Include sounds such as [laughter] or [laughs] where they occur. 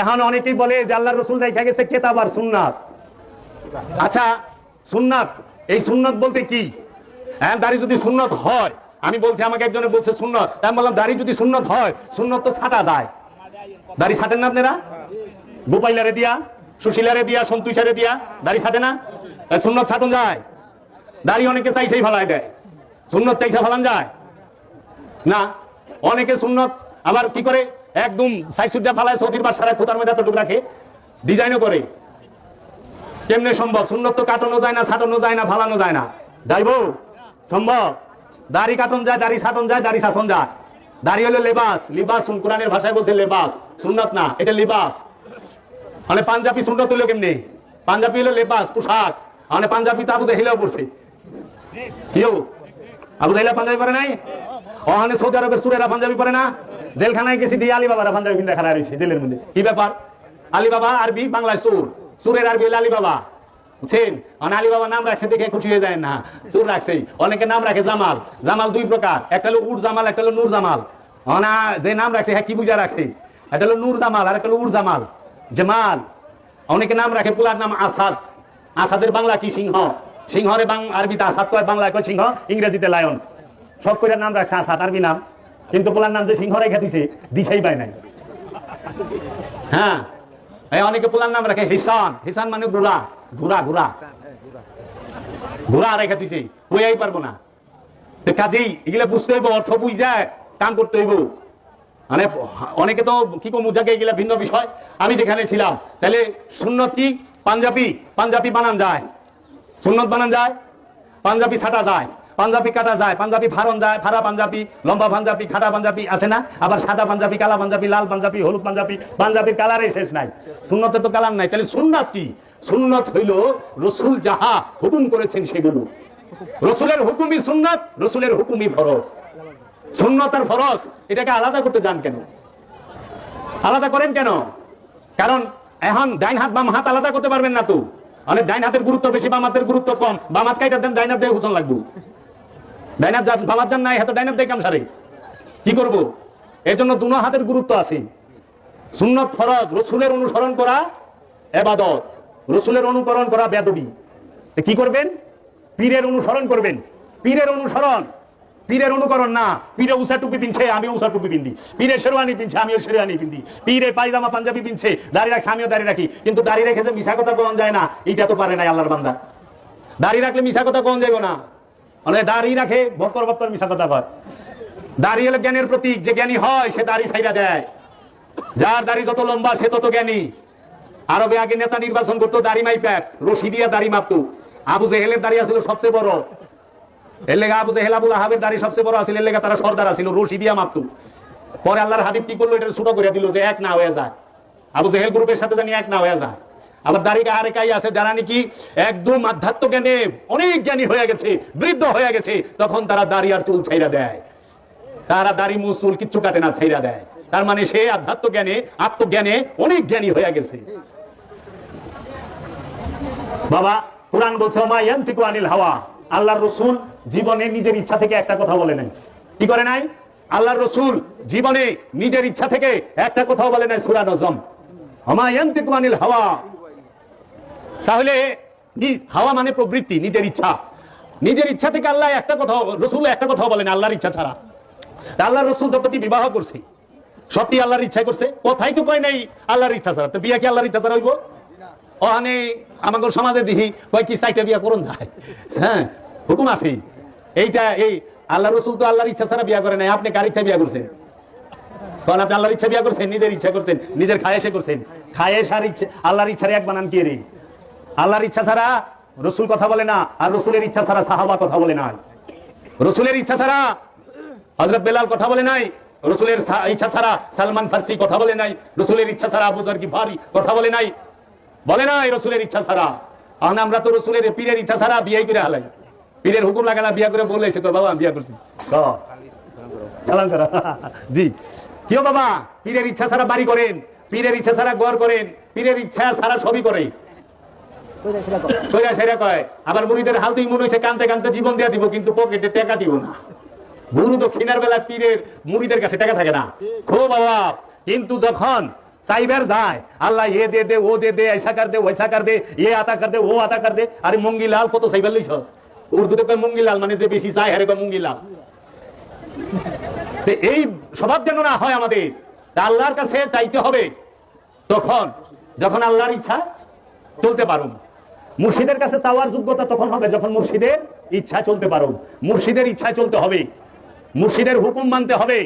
এখন অনেকেই বলে যে আল্লাহ রসুল রেখা গেছে কেতাব আর সুন্নাত। আচ্ছা সুন্নাত এই সুন্নাত বলতে কি? হ্যাঁ দাড়ি যদি সুন্নত হয় আমি বলছি আমাকে একজনে বলছে সুন্নত তাই আমি বললাম দাড়ি যদি সুন্নত হয় সুন্নত তো ছাটা যায়। দাড়ি ছাটেন না আপনারা? গোপাইলারে দিয়া সুশীলারে দিয়া সন্তুষারে দিয়া দাড়ি ছাটে না? এ, সুন্নত ছাটন যায়। দাড়ি অনেকে চাইছেই ফালাই দেয়। সুন্নত চাইছে ফালান যায়। না অনেকে সুন্নত আবার কি করে? একদম সাইসুদ্দা ফালায় সৌদির বাসায় খোতার মধ্যে এতটুকু রাখে। ডিজাইনও করে। কেমনে সম্ভব? সুন্দর তো কাটানো যায় না, ছাটানো যায় না, ফালানো যায় না। যাইবো সম্ভব? দাড়ি কাটন যায়, দাড়ি ছাটন যায়, দাড়ি শাসন যায়। দাড়ি হলো লেবাস। লিবাস কোরআনের ভাষায় বলছে লেবাস। সুন্নত না, এটা লিবাস। মানে পাঞ্জাবি সুন্নত হলো কেমনে? পাঞ্জাবি হলো লেবাস, পোশাক। মানে পাঞ্জাবি তো আবু হিলেও পড়ছে। কেউ? আবু জাহিলা পাঞ্জাবি পরে নাই? ওখানে সৌদি আরবের সুরেরা পাঞ্জাবি পরে না? জেলখানায় গেছি দিয়ে আলী বাবারা পাঞ্জাবি কিনতে খানা রয়েছে, জেলের মধ্যে। কি ব্যাপার? আলী বাবা আরবি, বাংলায় সুর। সুরের আরবি আলী বাবা মানে আলী বাবা হলো রাখছে হ্যাঁ নূর জামাল আর হলো উর জামাল। জামাল। অনেকে নাম রাখে পুলার নাম আসাদ। আসাদের বাংলা কি সিংহ? সিংহরে আরবিতে আসাদ কয়, বাংলায় কয় সিংহ? ইংরেজিতে লায়ন। সব করে নাম রাখছে আসাদ, আরবি নাম। কিন্তু পোলার নাম যে সিংহ রেখে দিছে, দিশাই পায় নাই। হ্যাঁ এই অনেকে পোলার নাম রাখে হিসান। হিসান মানে ঘোড়া ঘোড়া ঘোড়া। ঘোড়া রেখে দিছে বইয়াই পারব না। তো কাজেই এগুলা বুঝতে হইব, অর্থ বুঝ, কাম করতে হইব। মানে অনেকে তো কি কম উঠাকে এগুলা ভিন্ন বিষয়। আমি যেখানে ছিলাম, তাহলে সুন্নত কি পাঞ্জাবি পাঞ্জাবি বানান যায়। সুন্নত বানান যায়, পাঞ্জাবি ছাটা যায়। পাঞ্জাবি কাটা যায়, পাঞ্জাবি ফারন যায় ফাড়া পাঞ্জাবি, লম্বা পাঞ্জাবি, খাটা পাঞ্জাবি আছে না? আবার সাদা পাঞ্জাবি, কালা পাঞ্জাবি, লাল পাঞ্জাবি, হলুদ পাঞ্জাবি পাঞ্জাবির কালারে শেষ নাই। সুন্নতে তো কালার নাই, তাহলে সুন্নাত কি? সুন্নত হইল রসুল যাহা হুকুম করেছেন সেগুলো। রসুলের হুকুমই সুন্নাত, রসুলের হুকুমই ফরজ। সুন্নত ফরজ, এটাকে আলাদা করতে যান কেন? আলাদা করেন কেন? কারণ এখন ডাইন হাত, বাম হাত আলাদা করতে পারবেন না তো। অনেক ডাইন হাতের গুরুত্ব বেশি, বাম হাতের গুরুত্ব কম। বাম হাত কাইটা দেন, ডাইন হাত দিয়ে হুসন লাগবো। ডাইন হাত যান হাত যান নাই হাতে ডাইন হাত কাম সারে কি করব? এর জন্য দুনো হাতের গুরুত্ব আছে। সুন্নত ফরজ, রসুলের অনুসরণ করা এবাদত, রসুলের অনুকরণ করা বেদবি কি করবেন? পীরের অনুসরণ করবেন। পীরের অনুসরণ, পীরের অনুকরণ না। পীরে উষা টুপি পিনছে আমি উষা টুপি পিন্দি। পীরে শেরওয়ানি পিনছে, আমিও শেরওয়ানি পিন্দি। পীরে পায়জামা, পাঞ্জাবি পিনছে, দাড়ি রাখছে, আমিও দাড়ি রাখি। কিন্তু দাড়ি রেখে যে মিশা কথা কোন যায় না, এইটা তো পারে নাই আল্লাহর বান্দা। দাড়ি রাখলে মিশা কথা কোন যাইব না? মানে দাড়ি রাখে বক্কর বক্কর মিশা কথা কয়। দাড়ি হলো জ্ঞানের প্রতীক, যে জ্ঞানী হয়, সে দাড়ি ছাইরা দেয়। যার দাড়ি যত লম্বা, সে তত জ্ঞানী। আরবে আগে নেতা নির্বাচন করতো, দাড়ি মাই প্যাক, রশি দিয়া দাড়ি মাপতো। আবু জেহেলের দাড়ি আছিল সবচেয়ে বড়। এর লেগা আবু জেহেল, আবুল আহাবের দাড়ি সবচেয়ে বড় আছিল, এর লেগা তারা সর্দার আছিল, রশি দিয়া মাপতো। পরে আল্লাহর হাবিব কি করল, এটা ছোট করে দিল যে এক না হয়ে যায় আবু জেহেল গ্রুপের সাথে জানি এক না হয়ে যায় আবার দাড়ি আরে কাই আছে, যারা নাকি একদম আধ্যাত্ম জ্ঞানে অনেক জ্ঞানী হয়ে গেছে, বৃদ্ধ হয়ে গেছে, তখন তারা দাড়ি আর চুল ছাইরা দেয়। তারা দাড়ি মুসুল কিচ্ছু কাটে না ছাইরা দেয়। তার মানে সে আধ্যাত্ম জ্ঞানে আত্মজ্ঞানে অনেক জ্ঞানী হয়ে গেছে। বাবা, কোরআন বলছে আনিল হাওয়া। আল্লাহর রসুল জীবনে নিজের ইচ্ছা থেকে একটা কথা বলে নাই। কি করে নাই? আল্লাহর রসুল জীবনে নিজের ইচ্ছা থেকে একটা কথাও বলে নাই, সূরা নজম। হামা ইয়ান্তিকু আনিল হাওয়া। তাহলে হাওয়া মানে প্রবৃত্তি, নিজের ইচ্ছা। নিজের ইচ্ছা থেকে আল্লাহ একটা কথা, রসুল একটা কথা বলেন, আল্লাহর ইচ্ছা ছাড়া। আল্লাহ রসুল যতটি বিবাহ করছে। সবটি আল্লাহর ইচ্ছা করছে। কোথায় তো কয় নাই, আল্লাহর ইচ্ছা ছাড়া। তো বিয়া কি আল্লাহর ইচ্ছা ছাড়া হইব? ওখানে আমাদের সমাজে দেখি কয় কি সাইটা বিয়া করুন যায়। হ্যাঁ হুকুম আছে। এইটা, এই আল্লাহ রসুল তো আল্লাহর ইচ্ছা ছাড়া বিয়া করে নাই। আপনি কার ইচ্ছা বিয়া করছেন? কারণ আপনি আল্লাহর ইচ্ছা বিয়া করছেন? নিজের ইচ্ছা করছেন? নিজের খায়েশে করছেন? খায়েশ আর ইচ্ছা আল্লাহর ইচ্ছার এক বানান কি রে? আল্লাহর ইচ্ছা ছাড়া রসুল কথা বলে না, আর রসুলের ইচ্ছা ছাড়া সাহাবা কথা বলে না রসুলের ইচ্ছা ছাড়া হজরত বেলাল কথা বলে নাই, রসুলের ইচ্ছা ছাড়া সালমান ফার্সি কথা বলে নাই, রসুলের ইচ্ছা ছাড়া আবু জার গিফারি কথা বলে নাই। বলে নাই রসুলের ইচ্ছা ছাড়া। এখন আমরা তো রসুলের পীরের ইচ্ছা ছাড়া বিয়ে করে হালাই। পীরের হুকুম লাগালা বিয়া করে বলেছে তো বাবা বিয়া করছি। [laughs] জি। কেউ বাবা, পীরের ইচ্ছা ছাড়া বাড়ি করেন, পীরের ইচ্ছা ছাড়া গড় করেন, পীরের ইচ্ছা ছাড়া সবই করে। সেরা কয় আবার মুড়িদের হাল তুই মনে হয়েছে কানতে কানতে জীবন দিয়া দিব কিন্তু পকেটে টাকা দিব না গুরু তো খিনার বেলা পীরের মুড়িদের কাছে টাকা থাকে না খুব অভাব কিন্তু যখন চাইবার যায় আল্লাহ এ দে দে ও দে দে ऐसा कर दे वैसा कर दे ये आता कर दे वो आता कर दे আরে মঙ্গিলাল কত চাইবার লইছস উর্দুতে কয় মঙ্গিলাল মানে যে বেশি চায় হারে কয় মঙ্গিলাল তো এই স্বভাব যেন না হয় আমাদের তা আল্লাহর কাছে চাইতে হবে তখন যখন আল্লাহর ইচ্ছা চলতে পারুন মুর্শিদের কাছে চাওয়ার যোগ্যতা তখন হবে যখন মুর্শিদের ইচ্ছা চলতে পারো মুর্শিদের ইচ্ছা চলতে হবে। মুর্শিদের হুকুম মানতে হবে।